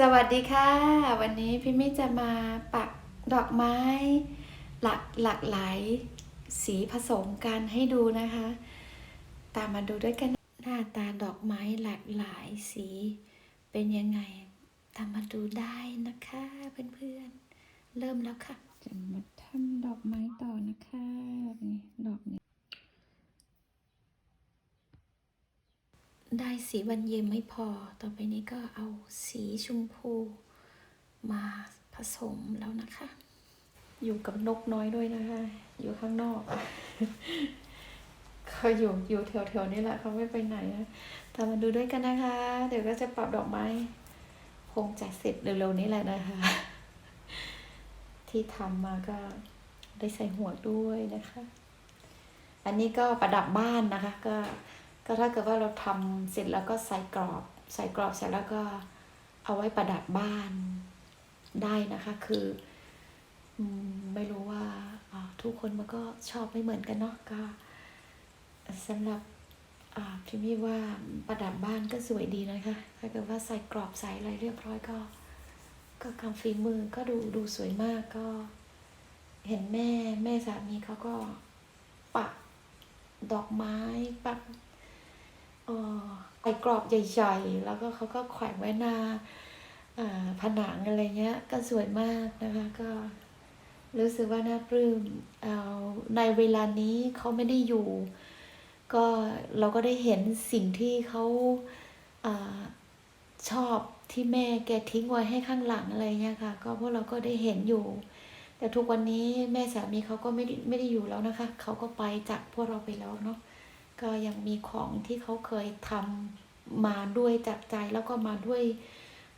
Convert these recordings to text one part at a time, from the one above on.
สวัสดีค่ะ วันนี้พี่มิจะมาปักดอกไม้ หลากหลากหลายสีผสมกันให้ดูนะคะ ตามมาดูด้วยกันหน้าตาดอกไม้หลากหลายสีเป็นยังไง ตามมาดูได้นะคะเพื่อนๆเริ่มแล้วค่ะ จะมาทำดอกไม้ต่อนะคะนี่ดอกนี้ ได้สีบรรเย็นไม่พอ ต่อไปนี้ก็เอาสีชมพู มาผสมแล้วนะคะ อยู่กับนกน้อยด้วยนะคะ อยู่ข้างนอกเขาอยู่อยู่แถวๆนี้แหละเขาไม่ไปไหนนะตามมาดูด้วยกันนะคะ เดี๋ยวก็จะปรับดอกไม้คงจะเสร็จเร็วๆนี้แหละนะคะ ที่ทำมาก็ได้ใส่หัวด้วยนะคะ อันนี้ก็ประดับบ้านนะคะ ก็ ก็ถ้าเกิดว่าเราทำเสร็จแล้วก็ใส่กรอบ ใส่กรอบเสร็จแล้วก็เอาไว้ประดับบ้านได้นะคะ คือไม่รู้ว่าทุกคนมันก็ชอบไม่เหมือนกันเนาะก็สำหรับพี่มี่ว่าประดับบ้านก็สวยดีนะคะ ถ้าเกิดว่าใส่กรอบใส่อะไรเรียบร้อยก็ ก็คำฝีมือก็ดูดูสวยมากก็ เห็นแม่แม่สามีเขาก็ปักดอกไม้ปัก เอ่อใส่กรอบใหญ่ๆ แล้วก็เขาก็แขวนไว้หน้าอ่าผนังอะไรเงี้ย ก็สวยมากนะคะ ก็รู้สึกว่าน่าปลื้มเอาในเวลานี้เขาไม่ได้อยู่ ก็เราก็ได้เห็นสิ่งที่เขาอาชอบที่แม่แกทิ้งไว้ให้ข้างหลังอะไรเงี้ยค่ะ ก็พวกเราก็ได้เห็นอยู่ แต่ทุกวันนี้แม่สามีเขาก็ไม่ได้ไม่ได้อยู่แล้วนะคะ เขาก็ไปจากพวกเราไปแล้วเนาะ ก็ยังมีของที่เขาเคยทำมาด้วยจากใจแล้วก็มาด้วย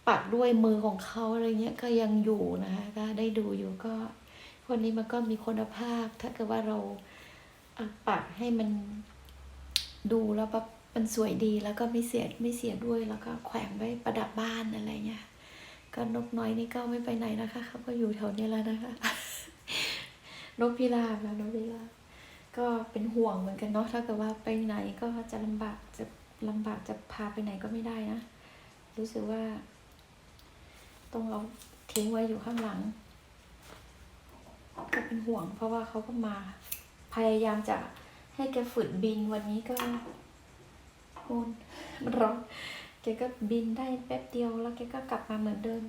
ปักด้วยมือของเขาอะไรเงี้ยก็ยังอยู่นะคะก็ได้ดูอยู่ก็คนนี้มันก็มีคุณภาพ ถ้าเกิดว่าเราปักให้มันดูแล้วแบบมันสวยดีแล้วก็ไม่เสียไม่เสียด้วยแล้วก็แขวนไว้ประดับบ้านอะไรเงี้ยก็นกน้อยนี่ก็ไม่ไปไหนนะคะเขาก็อยู่แถวนี้แล้วนะคะ นกพิราบนะนกพิราบ ก็เป็นห่วงเหมือนกันเนาะถ้าเกิดว่าไปไหนก็จะลำบากจะลำบากจะพาไปไหนก็ไม่ได้นะ รู้สึกว่าต้องเอาทิ้งไว้อยู่ข้างหลัง ก็เป็นห่วง เพราะว่าเขาก็มาพยายามจะให้แกฝึกบินวันนี้ก็โอนมันร้อนแกก็บินได้แป๊บเดียวแล้วแกก็กลับมาเหมือนเดิม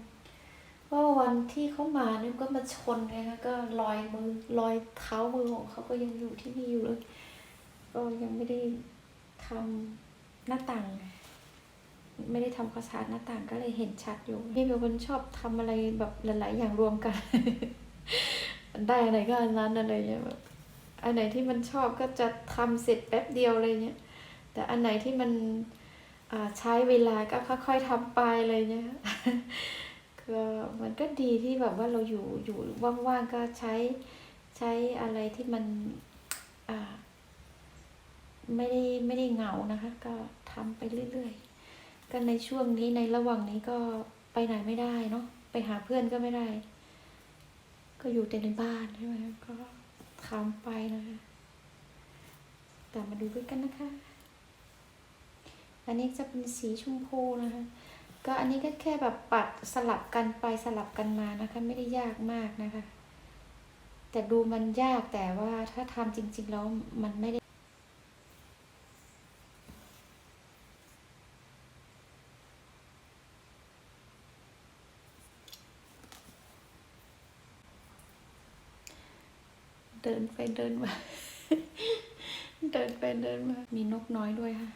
ว่าวันที่เขามาเนี่ยก็มาชนไงคะก็รอยมือรอยเท้ามือของเขาก็ยังอยู่ที่นี่อยู่เลย ก็ยังไม่ได้ทำหน้าต่าง ไม่ได้ทำความสะอาดหน้าต่างก็เลยเห็นชัดอยู่พี่เป็นคนชอบทำอะไรแบบหลาย ๆ อย่างรวมกัน ได้อะไรก็อันนั้นอะไรเงี้ยแบบอันไหนที่มันชอบก็จะทำเสร็จแป๊บเดียวอะไรเงี้ยแต่อันไหนที่มันใช้เวลาก็ค่อย ๆทำไปอะไรเงี้ย ก็มันก็ดีที่แบบว่าเราอยู่อยู่ว่างๆก็ใช้ใช้อะไรที่มันอ่าไม่ได้ไม่ได้เหงานะคะ ก็ทำไปเรื่อยๆก็ในช่วงนี้ในระหว่างนี้ก็ไปไหนไม่ได้เนาะไปหาเพื่อนก็ไม่ได้ ก็อยู่แต่ในบ้านใช่ไหมก็ทำไปนะคะแต่มาดูด้วยกันนะคะ อันนี้จะเป็นสีชมพูนะคะ ก็อันนี้ก็แค่แบบปัดสลับกันไปสลับกันมานะคะ ไม่ได้ยากมากนะคะ แต่ดูมันยากแต่ว่าถ้าทำจริง ๆ แล้วมันไม่ได้เดินไปเดินมา เดินไปเดินมา มีนกน้อยด้วยค่ะ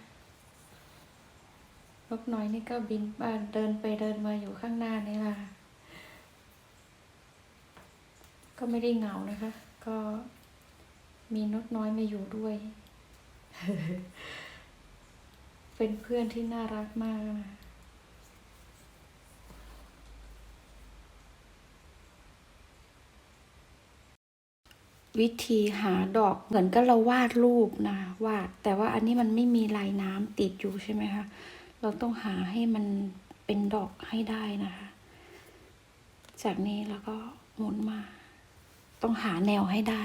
กน้อยนี่ก็บินมาเดินไปเดินมาอยู่ข้างหน้านี่ล่ะ ก็ไม่ได้เหงานะคะ ก็มีนกน้อยมาอยู่ด้วย เป็นเพื่อนที่น่ารักมากวิธีหาดอกเหมือนกับเราวาดรูปนะวาด แต่ว่าอันนี้มันไม่มีลายน้ำติดอยู่ใช่ไหมคะ เราต้องหาให้มันเป็นดอกให้ได้นะคะ จากนี้แล้วก็หมุนมา ต้องหาแนวให้ได้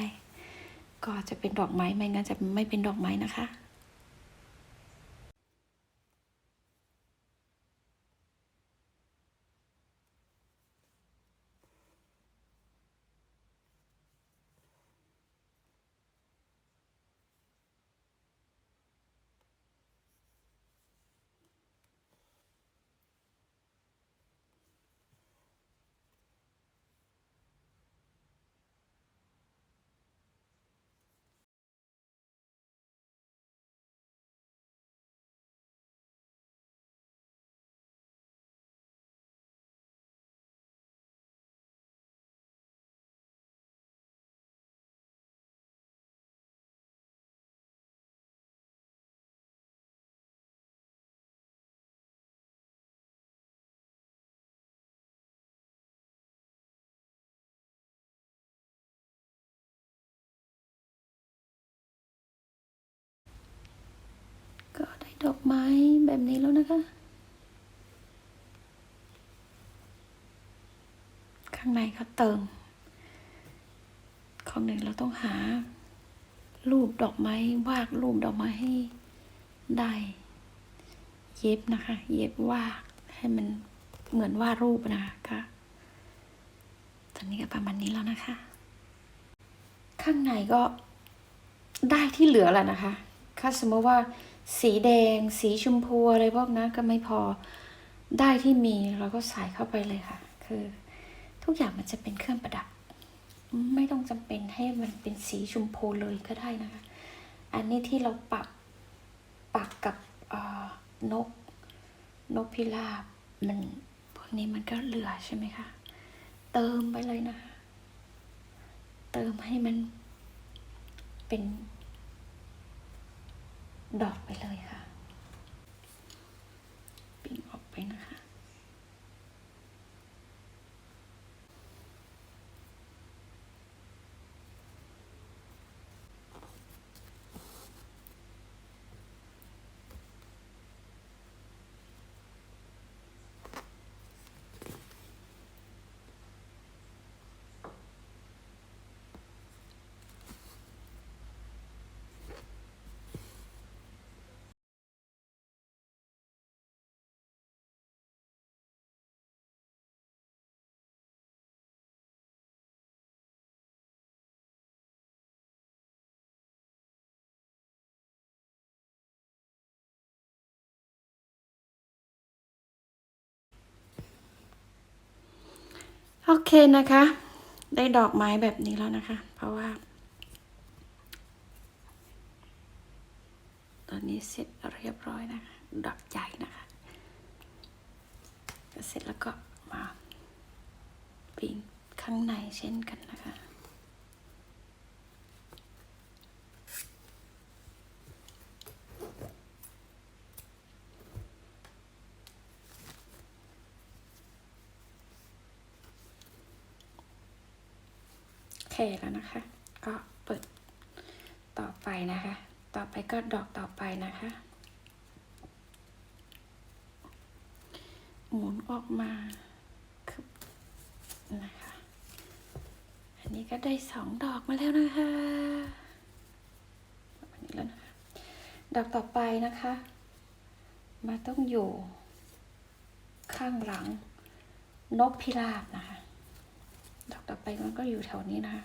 ก็จะเป็นดอกไม้ไม่งั้นจะไม่เป็นดอกไม้นะคะ ดอกไม้แบบนี้แล้วนะคะ ข้างในเขาเติม ของหนึ่งเราต้องหา รูปดอกไม้วาดรูปดอกไม้ให้ได้ เย็บนะคะ เย็บวาดให้มันเหมือนวาดรูปนะคะตอนนี้ก็ประมาณนี้แล้วนะคะ ข้างในก็ได้ที่เหลือแล้วนะคะถ้าสมมติว่า สีแดง สีชมพูอะไรพวกนั้นก็ไม่พอได้ที่มีเราก็ใส่เข้าไปเลยค่ะ คือทุกอย่างมันจะเป็นเครื่องประดับ ไม่ต้องจำเป็นให้มันเป็นสีชมพูเลยก็ได้นะคะ อันนี้ที่เราปักปักกับนกนกพิราบมันพวกนี้มันก็เหลือใช่ไหมคะ เติมไปเลยนะคะ เติมให้มันเป็น ดอกไปเลยค่ะ โอเคนะคะ ได้ดอกไม้แบบนี้แล้วนะคะ เพราะว่า ตอนนี้เสร็จเรียบร้อยนะคะ ดอกใหญ่นะคะเสร็จแล้วก็มาปิ้งข้างในเช่นกันนะคะ คแล้วนะคะ ก็เปิดต่อไปนะคะ ต่อไปก็ดอกต่อไปนะคะ หมุนออกมาคือนะคะ อันนี้ก็ได้สองดอกมาแล้วนะคะอันนี้แล้วนะคะ ดอกต่อไปนะคะ มาต้องอยู่ข้างหลังนกพิราบนะคะ ดอกต่อไปมันก็อยู่แถวนี้นะคะ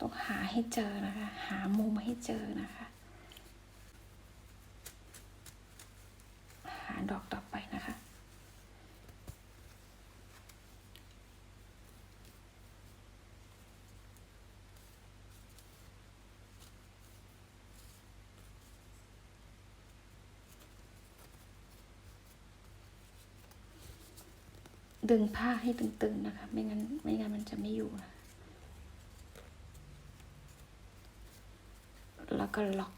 ต้องหาให้เจอนะคะ หามุมให้เจอนะคะ หาดอกต่อไปนะคะ ดึงผ้าให้ตึงๆนะคะ ไม่งั้นไม่งั้นมันจะไม่อยู่นะแล้วก็ล็อก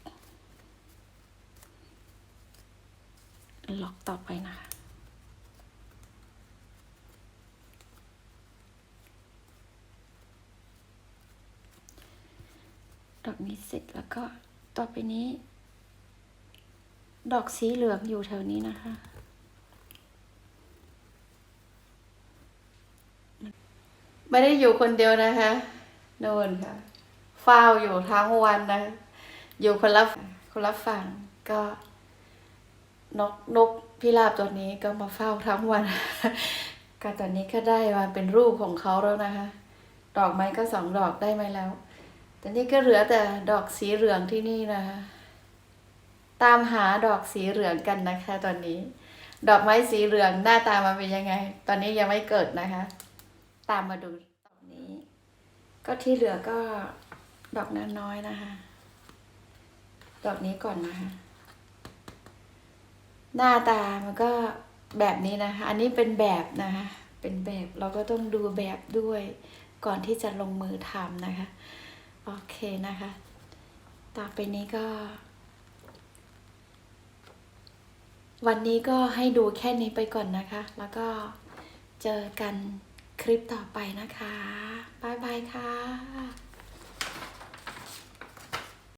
ล็อกต่อไปนะคะ ดอกนี้เสร็จแล้วก็ต่อไปนี้ ดอกสีเหลืองอยู่แถวนี้นะคะ ไม่ได้อยู่คนเดียวนะคะโนนค่ะเฝ้าอยู่ทั้งวันนะ อยู่คนละคนละฝั่งก็นกนกพิราบตัวนี้ก็มาเฝ้าทั้งวัน ก็ตอนนี้ก็ได้มาเป็นรูปของเขาแล้วนะคะ ดอกไม้ก็สองดอกได้ไหมแล้ว ตอนนี้ก็เหลือแต่ดอกสีเหลืองที่นี่นะคะ ตามหาดอกสีเหลืองกันนะคะ ตอนนี้ ดอกไม้สีเหลืองหน้าตามันเป็นยังไง ตอนนี้ยังไม่เกิดนะคะ ตามมาดูตรงนี้ ก็ที่เหลือก็ดอกน้อยๆนะคะ ดอกนี้ก่อนนะคะ หน้าตามันก็แบบนี้นะคะ อันนี้เป็นแบบนะคะ เป็นแบบเราก็ต้องดูแบบด้วยก่อนที่จะลงมือทำนะคะ โอเคนะคะ ต่อไปนี้ก็ วันนี้ก็ให้ดูแค่นี้ไปก่อนนะคะ แล้วก็เจอกัน คลิปต่อไปนะคะ บ๊ายบายค่ะ